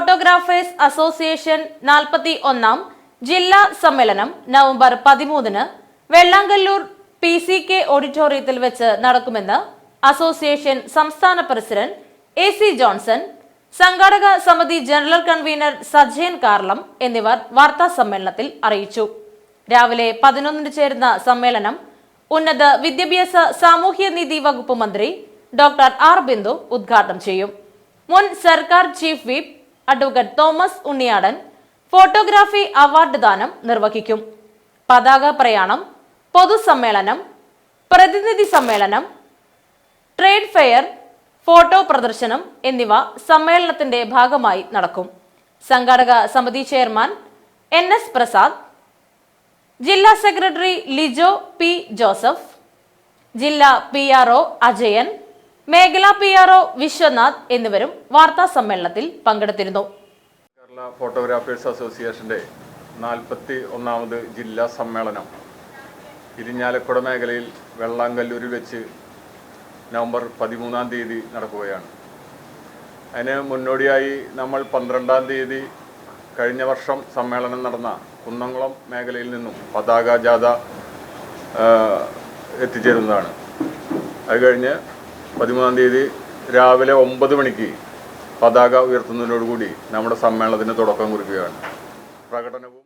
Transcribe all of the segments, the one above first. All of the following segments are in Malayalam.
ഫോട്ടോഗ്രാഫേഴ്സ് അസോസിയേഷൻ നാൽപ്പത്തി ഒന്നാം ജില്ലാ സമ്മേളനം നവംബർ പതിമൂന്നിന് വെള്ളാങ്കല്ലൂർ പി സി കെ ഓഡിറ്റോറിയത്തിൽ വെച്ച് നടക്കുമെന്ന് അസോസിയേഷൻ സംസ്ഥാന പ്രസിഡന്റ് എ സി ജോൺസൺ സംഘാടക സമിതി ജനറൽ കൺവീനർ സജയൻ കാർളം എന്നിവർ വാർത്താ സമ്മേളനത്തിൽ അറിയിച്ചു. രാവിലെ പതിനൊന്നിന് ചേരുന്ന സമ്മേളനം ഉന്നത വിദ്യാഭ്യാസ സാമൂഹ്യ നീതി വകുപ്പ് മന്ത്രി ഡോക്ടർ ആർ ബിന്ദു ഉദ്ഘാടനം ചെയ്യും. മുൻ സർക്കാർ chief whip advocate Thomas Unniyadan photography award ദാനം നിർവഹിക്കും. പതാക പ്രയാണം പൊതുസമ്മേളനം പ്രതിനിധി സമ്മേളനം ട്രേഡ് ഫെയർ ഫോട്ടോ പ്രദർശനം എന്നിവ സമ്മേളനത്തിന്റെ ഭാഗമായി നടക്കും. സംഘാടക സമിതി ചെയർമാൻ എൻ എസ് പ്രസാദ് ജില്ലാ സെക്രട്ടറി ലിജോ പി ജോസഫ് ജില്ലാ പി ആർ ഒ അജയൻ മേഖലാ പി ആർ ഒ വിശ്വനാഥ് എന്നിവരും വാർത്താ സമ്മേളനത്തിൽ പങ്കെടുത്തിരുന്നു. കേരള ഫോട്ടോഗ്രാഫേഴ്സ് അസോസിയേഷന്റെ നാൽപ്പത്തി ഒന്നാമത് ജില്ലാ സമ്മേളനം ഇരിഞ്ഞാലക്കുട മേഖലയിൽ വെള്ളാങ്കല്ലൂരിൽ വെച്ച് നവംബർ പതിമൂന്നാം തീയതി നടക്കുകയാണ്. അതിന് മുന്നോടിയായി നമ്മൾ പന്ത്രണ്ടാം തീയതി കഴിഞ്ഞ വർഷം സമ്മേളനം നടന്ന കുന്നംകുളം മേഖലയിൽ നിന്നും പതാക ജാഥ എത്തിച്ചേരുന്നതാണ്. അത് കഴിഞ്ഞ് പതിമൂന്നാം തീയതി രാവിലെ ഒമ്പത് മണിക്ക് പതാക ഉയർത്തുന്നതിനോടുകൂടി നമ്മുടെ സമ്മേളനത്തിന് തുടക്കം കുറിക്കുകയാണ്. പ്രകടനവും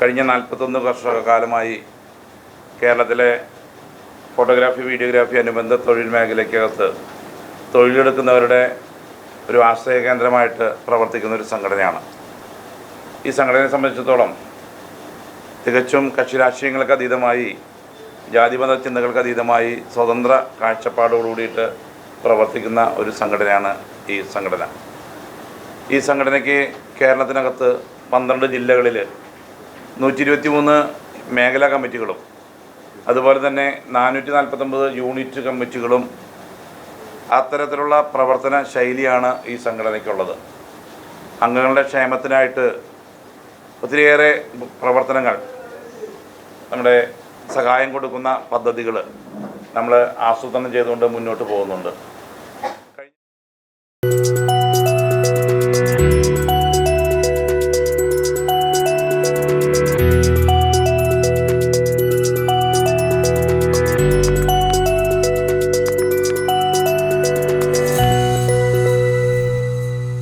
കഴിഞ്ഞ നാൽപ്പത്തൊന്ന് വർഷക്കാലമായി കേരളത്തിലെ ഫോട്ടോഗ്രാഫി വീഡിയോഗ്രാഫി അനുബന്ധ തൊഴിൽ മേഖലയ്ക്കകത്ത് തൊഴിലെടുക്കുന്നവരുടെ ഒരു ആശ്രയ കേന്ദ്രമായിട്ട് പ്രവർത്തിക്കുന്ന ഒരു സംഘടനയാണ്. ഈ സംഘടനയെ സംബന്ധിച്ചിടത്തോളം തികച്ചും കക്ഷി രാഷ്ട്രീയങ്ങൾക്ക് അതീതമായി ജാതിമത ചിന്തകൾക്ക് അതീതമായി സ്വതന്ത്ര കാഴ്ചപ്പാടോടുകൂടിയിട്ട് പ്രവർത്തിക്കുന്ന ഒരു സംഘടനയാണ് ഈ സംഘടന. ഈ സംഘടനയ്ക്ക് കേരളത്തിനകത്ത് പന്ത്രണ്ട് ജില്ലകളിൽ നൂറ്റി ഇരുപത്തി മൂന്ന് മേഖലാ കമ്മിറ്റികളും അതുപോലെ തന്നെ നാനൂറ്റി നാൽപ്പത്തൊമ്പത് യൂണിറ്റ് കമ്മിറ്റികളും അത്തരത്തിലുള്ള പ്രവർത്തന ശൈലിയാണ് ഈ സംഘടനയ്ക്കുള്ളത്. അംഗങ്ങളുടെ ക്ഷേമത്തിനായിട്ട് ഒത്തിരിയേറെ പ്രവർത്തനങ്ങൾ നമ്മുടെ സഹായം കൊടുക്കുന്ന പദ്ധതികൾ നമ്മൾ ആസൂത്രണം ചെയ്തുകൊണ്ട് മുന്നോട്ട് പോകുന്നുണ്ട്.